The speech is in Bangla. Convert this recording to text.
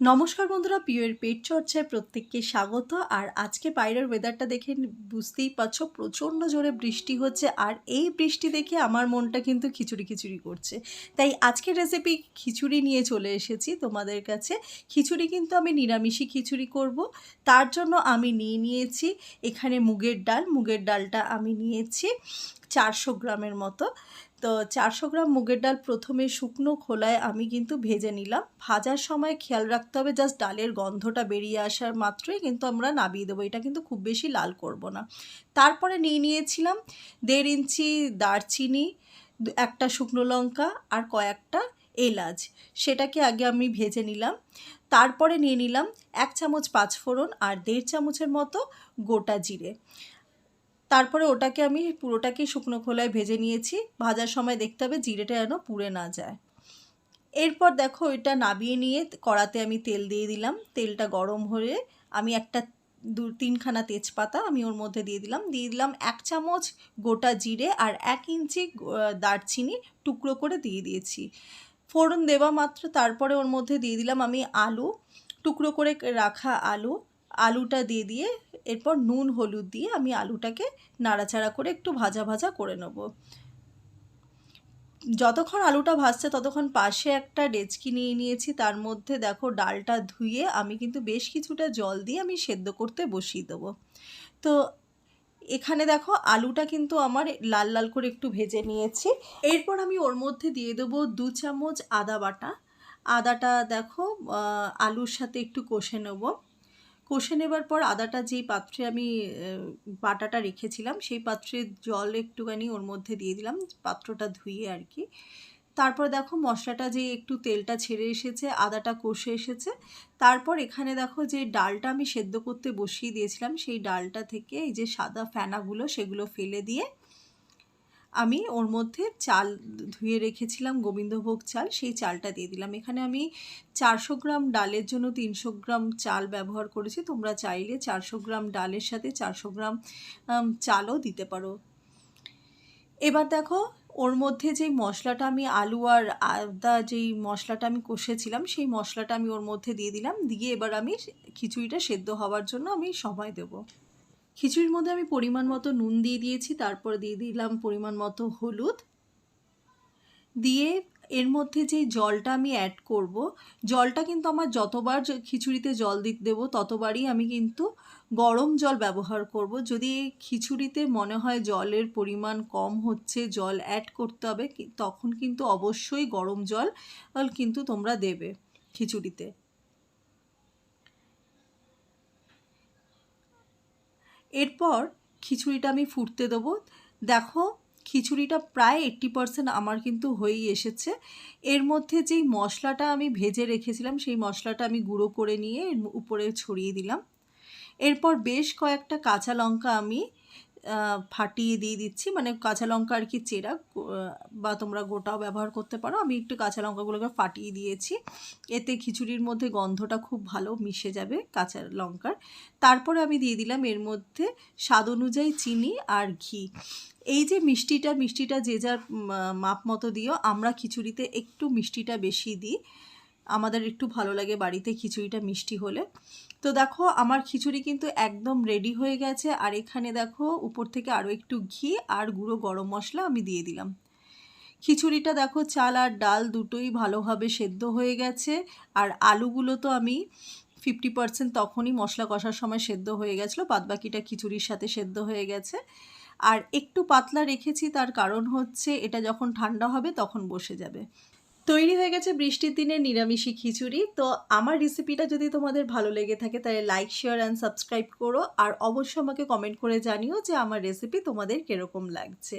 নমস্কার বন্ধুরা, পিওর পেট চর্চায় প্রত্যেককে স্বাগত। আর আজকে বাইরের ওয়েদারটা দেখে বুঝতেই পারছ, প্রচণ্ড জোরে বৃষ্টি হচ্ছে। আর এই বৃষ্টি দেখে আমার মনটা কিন্তু খিচুড়ি খিচুড়ি করছে। তাই আজকের রেসিপি খিচুড়ি নিয়ে চলে এসেছি তোমাদের কাছে। খিচুড়ি কিন্তু আমি নিরামিষই খিচুড়ি করব। তার জন্য আমি নিয়ে নিয়েছি এখানে মুগের ডাল। মুগের ডালটা আমি নিয়েছি চারশো গ্রামের মতো। তো চারশো গ্রাম মুগের ডাল প্রথমে শুকনো খোলায় আমি কিন্তু ভেজে নিলাম। ভাজার সময় খেয়াল রাখতে হবে জাস্ট ডালের গন্ধটা বেরিয়ে আসার মাত্রই কিন্তু আমরা নাবিয়ে দেবো। এটা কিন্তু খুব বেশি লাল করব না। তারপরে নিয়ে নিয়েছিলাম দেড় ইঞ্চি দারচিনি, একটা শুকনো লঙ্কা আর কয়েকটা এলাচ। সেটাকে আগে আমি ভেজে নিলাম। তারপরে নিয়ে নিলাম এক চামচ পাঁচফোড়ন আর দেড় চামচের মতো গোটা জিরে। তারপরে ওটাকে আমি পুরোটাকে শুকনো খোলায় ভেজে নিয়েছি। ভাজার সময় দেখতে হবে জিরেটা যেন পুড়ে না যায়। এরপর দেখো এটা নাবিয়ে নিয়ে কড়াতে আমি তেল দিয়ে দিলাম। তেলটা গরম হয়ে আমি একটা দু তিনখানা তেজপাতা আমি ওর মধ্যে দিয়ে দিলাম। দিয়ে দিলাম এক চামচ গোটা জিরে আর এক ইঞ্চি দারচিনি টুকরো করে দিয়ে দিয়েছি। ফোড়ন দেওয়া মাত্র তারপরে ওর মধ্যে দিয়ে দিলাম আমি আলু। টুকরো করে রাখা আলু। আলুটা দিয়ে দিয়ে এরপর নুন, হলুদ দিয়ে আমি আলুটাকে নাড়াচাড়া করে একটু ভাজা ভাজা করে নেব। যতক্ষণ আলুটা ভাজছে ততক্ষণ পাশে একটা ডেচকি নিয়ে নিয়েছি, তার মধ্যে দেখো ডালটা ধুয়ে আমি কিন্তু বেশ কিছুটা জল দিয়ে আমি সেদ্ধ করতে বসিয়ে দেবো। তো এখানে দেখো আলুটা কিন্তু আমার লাল লাল করে একটু ভেজে নিয়েছি। এরপর আমি ওর মধ্যে দিয়ে দেবো দু চামচ আদা বাটা। আদাটা দেখো আলুর সাথে একটু কষে নেব। কষে নেবার পর আদাটা যেই পাত্রে আমি বাটাটা রেখেছিলাম, সেই পাত্রে জল একটুখানি ওর মধ্যে দিয়ে দিলাম, পাত্রটা ধুয়ে আর কি। তারপর দেখো মশলাটা যে একটু তেলটা ছেড়ে এসেছে, আদাটা কষে এসেছে। তারপর এখানে দেখো যে ডালটা আমি সেদ্ধ করতে বসিয়ে দিয়েছিলাম, সেই ডালটা থেকে এই যে সাদা ফেনাগুলো সেগুলো ফেলে দিয়ে আমি ওর মধ্যে চাল ধুয়ে রেখেছিলাম, গোবিন্দভোগ চাল, সেই চালটা দিয়ে দিলাম। এখানে আমি চারশো গ্রাম ডালের জন্য তিনশো গ্রাম চাল ব্যবহার করেছি। তোমরা চাইলে চারশো গ্রাম ডালের সাথে চারশো গ্রাম চালও দিতে পারো। এবার দেখো, ওর মধ্যে যেই মশলাটা আমি আলু আর আদা যেই মশলাটা আমি কষেছিলাম, সেই মশলাটা আমি ওর মধ্যে দিয়ে দিলাম। দিয়ে এবার আমি খিচুড়িটা সেদ্ধ হওয়ার জন্য আমি সময় দেবো। খিচুড়ির মধ্যে আমি পরিমাণ মতো নুন দিয়ে দিয়েছি, তারপর দিয়ে দিলাম পরিমাণ মতো হলুদ। দিয়ে এর মধ্যে যে জলটা আমি অ্যাড করব, জলটা কিন্তু আমার যতবার খিচুড়িতে জল দিতে দেবো, ততবারই আমি কিন্তু গরম জল ব্যবহার করব। যদি খিচুড়িতে মনে হয় জলের পরিমাণ কম হচ্ছে, জল অ্যাড করতে হবে, তখন কিন্তু অবশ্যই গরম জল কিন্তু তোমরা দেবে খিচুড়িতে। এরপর খিচুড়িটা আমি ফুটতে দেবো। দেখো, খিচুড়িটা প্রায় এইট্টি পারসেন্ট আমার কিন্তু হয়েই এসেছে। এর মধ্যে যেই মশলাটা আমি ভেজে রেখেছিলাম, সেই মশলাটা আমি গুঁড়ো করে নিয়ে উপরে ছড়িয়ে দিলাম। এরপর বেশ কয়েকটা কাঁচা লঙ্কা আমি ফাটিয়ে দিয়ে দিচ্ছি। মানে কাঁচা লঙ্কা আর কি চেরা বা তোমরা গোটাও ব্যবহার করতে পারো। আমি একটু কাঁচা লঙ্কাগুলোকে ফাটিয়ে দিয়েছি। এতে খিচুড়ির মধ্যে গন্ধটা খুব ভালো মিশে যাবে কাঁচা লঙ্কার। তারপরে আমি দিয়ে দিলাম এর মধ্যে স্বাদ অনুযায়ী চিনি আর ঘি। এই যে মিষ্টিটা মিষ্টিটা যে যার মাপ মতো দিও, আমরা খিচুড়িতে একটু মিষ্টিটা বেশি দিই। আমাদের একটু ভালো লাগে বাড়িতে খিচুড়িটা মিষ্টি হলে। তো দেখো, আমার খিচুড়ি কিন্তু একদম রেডি হয়ে গেছে। আর এখানে দেখো, উপর থেকে আরও একটু ঘি আর গুঁড়ো গরম মশলা আমি দিয়ে দিলাম। খিচুড়িটা দেখো, চাল আর ডাল দুটোই ভালোভাবে সেদ্ধ হয়ে গেছে। আর আলুগুলো তো আমি ফিফটি পার্সেন্ট তখনই মশলা কষার সময় সেদ্ধ হয়ে গেছিল, বাদবাকিটা খিচুড়ির সাথে সেদ্ধ হয়ে গেছে। আর একটু পাতলা রেখেছি, তার কারণ হচ্ছে এটা যখন ঠান্ডা হবে তখন বসে যাবে। তৈরি হয়ে গেছে বৃষ্টির দিনে নিরামিষি খিচুড়ি। তো আমার রেসিপিটা যদি তোমাদের ভালো লেগে থাকে তাহলে লাইক শেয়ার অ্যান্ড সাবস্ক্রাইব করো। আর অবশ্যই আমাকে কমেন্ট করে জানিও যে আমার রেসিপি তোমাদের কীরকম লাগছে।